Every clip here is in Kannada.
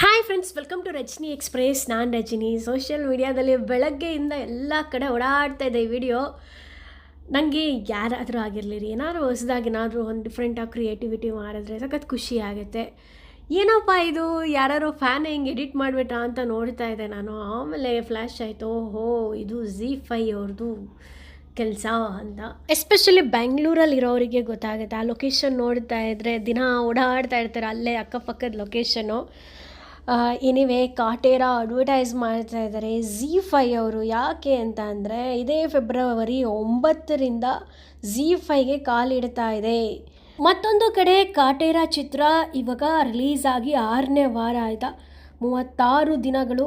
Hi friends welcome to Rajani express ನಾನು ರಜನಿ. ಸೋಷಿಯಲ್ ಮೀಡಿಯಾದಲ್ಲಿ ಬೆಳಗ್ಗೆಯಿಂದ ಎಲ್ಲ ಕಡೆ ಓಡಾಡ್ತಾ ಇದೆ ಈ ವಿಡಿಯೋ ನನಗೆ ಯಾರಾದರೂ ಆಗಿರಲಿ ರೀ ಏನಾದರೂ ಹೊಸದಾಗಿ ಏನಾದರೂ ಒಂದು ಡಿಫ್ರೆಂಟಾಗಿ ಕ್ರಿಯೇಟಿವಿಟಿ ಮಾಡಿದ್ರೆ ಸಖತ್ ಖುಷಿ ಆಗುತ್ತೆ. ಏನಪ್ಪ ಇದು? ಯಾರು ಫ್ಯಾನ್ ಹೆಂಗೆ ಎಡಿಟ್ ಮಾಡಿಬಿಟ್ರಾ ಅಂತ ನೋಡ್ತಾ ಇದ್ದೆ ನಾನು. ಆಮೇಲೆ ಫ್ಲ್ಯಾಶ್ ಆಯಿತು. ಓಹೋ, ಇದು ಝೀ ಫೈ ಅವ್ರದ್ದು ಕೆಲಸ ಅಂತ. ಎಸ್ಪೆಷಲಿ ಬೆಂಗಳೂರಲ್ಲಿ ಇರೋರಿಗೆ ಗೊತ್ತಾಗುತ್ತೆ. ಆ ಲೊಕೇಶನ್ ನೋಡ್ತಾ ಇದ್ದರೆ ದಿನ ಓಡಾಡ್ತಾ ಇರ್ತಾರೆ. ಅಲ್ಲೇ ಅಕ್ಕಪಕ್ಕದ ಲೊಕೇಶನ್ನು ಎನಿವೆ ಕಾಟೇರ ಅಡ್ವರ್ಟೈಸ್ ಮಾಡ್ತಾ ಇದ್ದಾರೆ ಝೀ ಫೈ ಅವರು ಯಾಕೆ ಅಂತ ಅಂದರೆ, ಇದೇ ಫೆಬ್ರವರಿ ಒಂಬತ್ತರಿಂದ ಝೀ ಫೈಗೆ ಕಾಲಿಡ್ತಾ ಇದೆ. ಮತ್ತೊಂದು ಕಡೆ ಕಾಟೇರ ಚಿತ್ರ ಇವಾಗ ರಿಲೀಸ್ ಆಗಿ ಆರನೇ ವಾರ ಆಯಿತಾ. ಮೂವತ್ತಾರು ದಿನಗಳು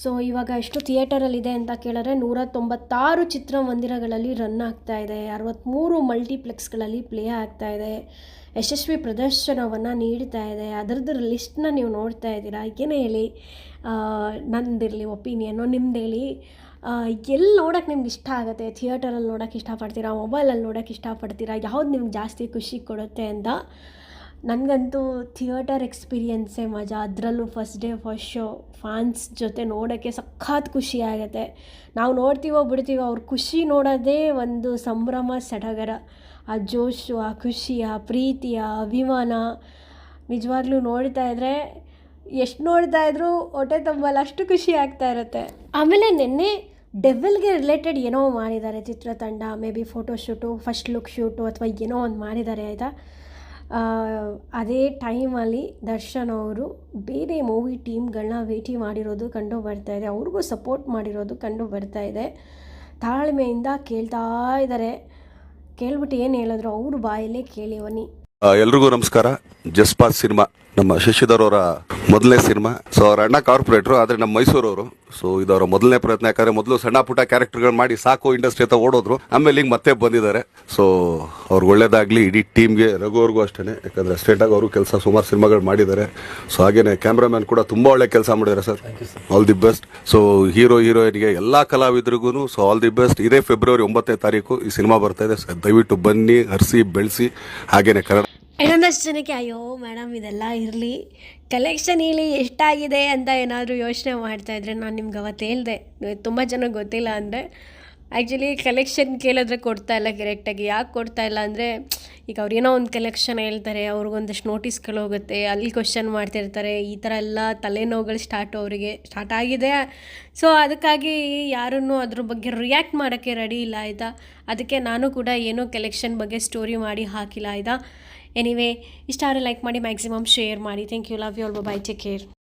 ಸೊ ಇವಾಗ ಎಷ್ಟು ಥಿಯೇಟರಲ್ಲಿದೆ ಅಂತ ಕೇಳಿದ್ರೆ ನೂರ ತೊಂಬತ್ತಾರು ಚಿತ್ರಮಂದಿರಗಳಲ್ಲಿ ರನ್ ಆಗ್ತಾ ಇದೆ. ಅರವತ್ತ್ಮೂರು ಮಲ್ಟಿಪ್ಲೆಕ್ಸ್ಗಳಲ್ಲಿ ಪ್ಲೇ ಆಗ್ತಾ ಇದೆ. ಯಶಸ್ವಿ ಪ್ರದರ್ಶನವನ್ನು ನೀಡ್ತಾ ಇದೆ. ಅದರದ್ದು ಲಿಸ್ಟ್ನ ನೀವು ನೋಡ್ತಾ ಇದ್ದೀರಾ? ಏನೇ ಹೇಳಿ ನಂದಿರಲಿ ಒಪಿನಿಯನ್ನು ನಿಮ್ದು ಹೇಳಿ. ಎಲ್ಲಿ ನೋಡೋಕೆ ನಿಮ್ಗೆ ಇಷ್ಟ ಆಗುತ್ತೆ? ಥಿಯೇಟರಲ್ಲಿ ನೋಡೋಕೆ ಇಷ್ಟಪಡ್ತೀರಾ? ಮೊಬೈಲಲ್ಲಿ ನೋಡೋಕೆ ಇಷ್ಟಪಡ್ತೀರಾ? ಯಾವ್ದು ನಿಮ್ಗೆ ಜಾಸ್ತಿ ಖುಷಿ ಕೊಡುತ್ತೆ ಅಂತ ನನಗಂತೂ ಥಿಯೇಟರ್ ಎಕ್ಸ್ಪೀರಿಯನ್ಸೇ ಮಜಾ. ಅದರಲ್ಲೂ first day first show fans ಜೊತೆ ನೋಡೋಕ್ಕೆ ಸಖತ್ ಖುಷಿ ಆಗುತ್ತೆ. ನಾವು ನೋಡ್ತೀವೋ ಬಿಡ್ತೀವೋ, ಅವ್ರ ಖುಷಿ ನೋಡೋದೇ ಒಂದು ಸಂಭ್ರಮ, ಸಡಗರ. ಆ ಜೋಶು, ಆ ಖುಷಿ, ಆ ಪ್ರೀತಿ, ಆ ಅಭಿಮಾನ ನಿಜವಾಗ್ಲೂ ನೋಡ್ತಾ ಇದ್ದರೆ ಎಷ್ಟು ನೋಡ್ತಾ ಇದ್ರೂ ಹೊಟ್ಟೆ ತುಂಬಲ್ಲ, ಅಷ್ಟು ಖುಷಿ ಆಗ್ತಾ ಇರುತ್ತೆ. ಆಮೇಲೆ ನಿನ್ನೆ ಡೆವಿಲ್ಗೆ ರಿಲೇಟೆಡ್ ಏನೋ ಮಾಡಿದ್ದಾರೆ ಚಿತ್ರತಂಡ. Maybe photoshoot first look shoot ಅಥವಾ ಏನೋ ಒಂದು ಮಾಡಿದ್ದಾರೆ, ಆಯಿತಾ? ಅದೇ ಟೈಮಲ್ಲಿ ದರ್ಶನ್ ಅವರು ಬೇರೆ ಮೂವಿ ಟೀಮ್ಗಳನ್ನ ಭೇಟಿ ಮಾಡಿರೋದು ಕಂಡು ಬರ್ತಾ ಇದೆ. ಅವ್ರಿಗೂ ಸಪೋರ್ಟ್ ಮಾಡಿರೋದು ಕಂಡು ಬರ್ತಾ ಇದೆ. ತಾಳ್ಮೆಯಿಂದ ಕೇಳ್ತಾ ಇದ್ದಾರೆ ಕೇಳ್ಬಿಟ್ಟು ಏನು ಹೇಳಿದ್ರು ಅವ್ರ ಬಾಯಲ್ಲೇ ಕೇಳಿ ಬನ್ನಿ ಎಲ್ರಿಗೂ ನಮಸ್ಕಾರ. ಜಸ್ಪಾತ್ ಸಿನಿಮಾ. ನಮ್ಮ ಶಶಿಧರ್ ಅವರ ಮೊದಲನೇ ಸಿನಿಮಾ. ಸೊ ಅವ್ರ ಅಣ್ಣ ಕಾರ್ಪೊರೇಟ್ರು ಆದರೆ ನಮ್ಮ ಮೈಸೂರವರು. ಸೊ ಇದು ಅವರ ಮೊದಲನೇ ಪ್ರಯತ್ನ ಯಾಕಂದ್ರೆ ಮೊದಲು ಸಣ್ಣ ಪುಟ್ಟ ಕ್ಯಾರೆಕ್ಟರ್ಗಳು ಮಾಡಿ ಸಾಕು ಇಂಡಸ್ಟ್ರಿ ಅಂತ ಓಡೋದ್ರು. ಆಮೇಲೆ ಹಿಂಗೆ ಮತ್ತೆ ಬಂದಿದ್ದಾರೆ. ಸೊ ಅವ್ರಿಗೆ ಒಳ್ಳೇದಾಗ್ಲಿ ಇಡೀ ಟೀಮ್ಗೆ ರಘು ಅವ್ರಿಗೂ ಅಷ್ಟೇ ಯಾಕಂದ್ರೆ ಸ್ಟ್ರೇಟಾಗಿ ಅವರು ಕೆಲಸ ಸುಮಾರು ಸಿನಿಮಾಗಳು ಮಾಡಿದ್ದಾರೆ. ಸೊ ಹಾಗೇನೆ ಕ್ಯಾಮ್ರಾಮ್ಯಾನ್ ಕೂಡ ತುಂಬಾ ಒಳ್ಳೆ ಕೆಲಸ ಮಾಡಿದ್ದಾರೆ sir. All the best so hero ಹೀರೋಯಿನ್ಗೆ ಎಲ್ಲಾ ಕಲಾವಿದರಿಗೂ ಸೊ ಆಲ್ ದಿ ಬೆಸ್ಟ್ ಇದೇ ಫೆಬ್ರವರಿ ಒಂಬತ್ತನೇ ತಾರೀಕು ಈ ಸಿನಿಮಾ ಬರ್ತಾ ಇದೆ. ಸರ್ ದಯವಿಟ್ಟು ಬನ್ನಿ ಹರಿಸಿ ಬೆಳೆಸಿ. ಹಾಗೇನೆ ಕನ್ನಡ ಇನ್ನೊಂದಷ್ಟು ಜನಕ್ಕೆ, ಅಯ್ಯೋ ಮೇಡಮ್ ಇದೆಲ್ಲ ಇರಲಿ. ಕಲೆಕ್ಷನ್ ಇಲ್ಲಿ ಎಷ್ಟಾಗಿದೆ ಅಂತ ಏನಾದರೂ ಯೋಚನೆ ಮಾಡ್ತಾ ಇದ್ರೆ ನಾನು ನಿಮ್ಗೆ ಅವತ್ತು ಹೇಳಿದೆ. ತುಂಬ ಜನ ಗೊತ್ತಿಲ್ಲ ಅಂದರೆ ಆ್ಯಕ್ಚುಲಿ ಕಲೆಕ್ಷನ್ ಕೇಳಿದ್ರೆ ಕೊಡ್ತಾ ಇಲ್ಲ ಕರೆಕ್ಟಾಗಿ ಯಾಕೆ ಕೊಡ್ತಾ ಇಲ್ಲ ಅಂದರೆ ಈಗ ಅವ್ರು ಏನೋ ಒಂದು ಕಲೆಕ್ಷನ್ ಹೇಳ್ತಾರೆ ಅವ್ರಿಗೊಂದಷ್ಟು ನೋಟಿಸ್ಗಳು ಹೋಗುತ್ತೆ ಅಲ್ಲಿ ಕ್ವಶನ್ ಮಾಡ್ತಿರ್ತಾರೆ ಈ ಥರ ಎಲ್ಲ ತಲೆನೋವುಗಳು ಸ್ಟಾರ್ಟು ಅವರಿಗೆ ಸ್ಟಾರ್ಟ್ ಆಗಿದೆ. ಸೊ ಅದಕ್ಕಾಗಿ ಯಾರನ್ನೂ ಅದ್ರ ಬಗ್ಗೆ ರಿಯಾಕ್ಟ್ ಮಾಡೋಕ್ಕೆ ರೆಡಿ ಇಲ್ಲ ಆಯಿತಾ? ಅದಕ್ಕೆ ನಾನು ಕೂಡ ಏನೋ ಕಲೆಕ್ಷನ್ ಬಗ್ಗೆ ಸ್ಟೋರಿ ಮಾಡಿ ಹಾಕಿಲ್ಲ ಆಯಿತಾ? ಎನಿವೇ ಇಷ್ಟ ಆದರೆ ಲೈಕ್ ಮಾಡಿ ಮ್ಯಾಕ್ಸಿಮಮ್ ಶೇರ್ ಮಾಡಿ. Thank you love you all bye take care